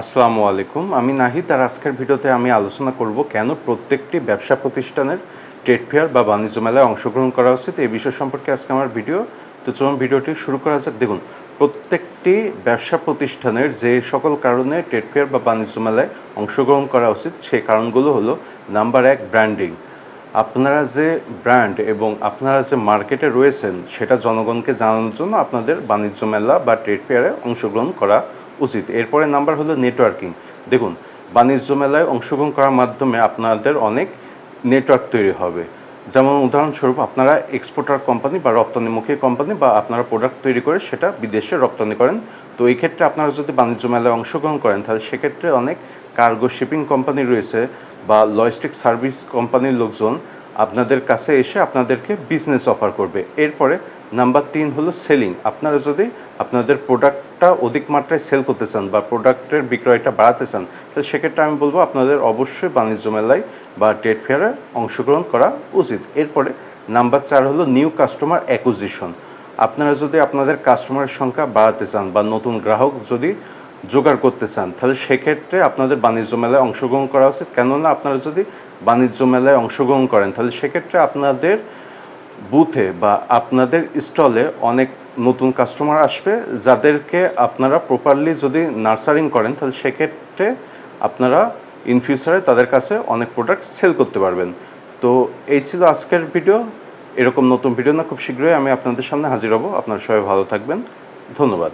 আসসালামু আলাইকুম। আমি নাহিদ আর আজকের ভিডিওতে আমি আলোচনা করব কেন প্রত্যেকটি ব্যবসা প্রতিষ্ঠানের ট্রেড ফেয়ার বা বাণিজ্য মেলায় অংশগ্রহণ করা উচিত। এই বিষয় সম্পর্কে আজকে আমার ভিডিও। তো চলুন ভিডিওটি শুরু করা যাক। দেখুন, প্রত্যেকটি ব্যবসা প্রতিষ্ঠানের যে সকল কারণে ট্রেড ফেয়ার বা বাণিজ্য মেলায় অংশগ্রহণ করা উচিত, সেই কারণগুলো হলো, নাম্বার এক, ব্র্যান্ডিং। আপনারা যে ব্র্যান্ড এবং আপনারা যে মার্কেটে রয়েছেন, সেটা জনগণকে জানানোর জন্য আপনাদের বাণিজ্য মেলা বা ট্রেড ফেয়ারে অংশগ্রহণ করা উচিত। এরপরে নাম্বার হলো নেটওয়ার্কিং দেখুন, বাণিজ্য মেলায় অংশগ্রহণ করার মাধ্যমে আপনাদের অনেক নেটওয়ার্ক তৈরি হবে। যেমন উদাহরণস্বরূপ, আপনারা এক্সপোর্টার কোম্পানি বা রপ্তানিমুখী কোম্পানি বা আপনারা প্রোডাক্ট তৈরি করে সেটা বিদেশে রপ্তানি করেন। তো এই ক্ষেত্রে আপনারা যদি বাণিজ্য মেলায় অংশগ্রহণ করেন, তাহলে সেক্ষেত্রে অনেক কার্গো শিপিং কোম্পানি রয়েছে বা লজিস্টিক সার্ভিস কোম্পানির লোকজন আপনাদের কাছে এসে আপনাদেরকে বিজনেস অফার করবে। এরপরে নাম্বার তিন হলো সেলিং আপনারা যদি আপনাদের প্রোডাক্টটা অধিক মাত্রায় সেল করতে চান বা প্রোডাক্টের বিক্রয়টা বাড়াতে চান, তাহলে সেক্ষেত্রে আমি বলব আপনাদের অবশ্যই বাণিজ্য মেলায় বা ট্রেড ফেয়ারে অংশগ্রহণ করা উচিত। এরপরে নাম্বার চার হলো নিউ কাস্টমার অ্যাকুজিশন আপনারা যদি আপনাদের কাস্টমারের সংখ্যা বাড়াতে চান বা নতুন গ্রাহক যদি জোগাড় করতে চান, তাহলে সেক্ষেত্রে আপনাদের বাণিজ্য মেলায় অংশগ্রহণ করা উচিত। কেননা আপনারা যদি বাণিজ্য মেলায় অংশগ্রহণ করেন, তাহলে সেক্ষেত্রে আপনাদের বুথে বা আপনাদের স্টলে অনেক নতুন কাস্টমার আসবে, যাদেরকে আপনারা প্রপারলি যদি নার্সারিং করেন, তাহলে সেক্ষেত্রে আপনারা ইন ফিউচারে তাদের কাছে অনেক প্রোডাক্ট সেল করতে পারবেন। তো এই ছিল আজকের ভিডিও এরকম নতুন ভিডিও না, খুব শীঘ্রই আমি আপনাদের সামনে হাজির হব। আপনারা সবাই ভালো থাকবেন। ধন্যবাদ।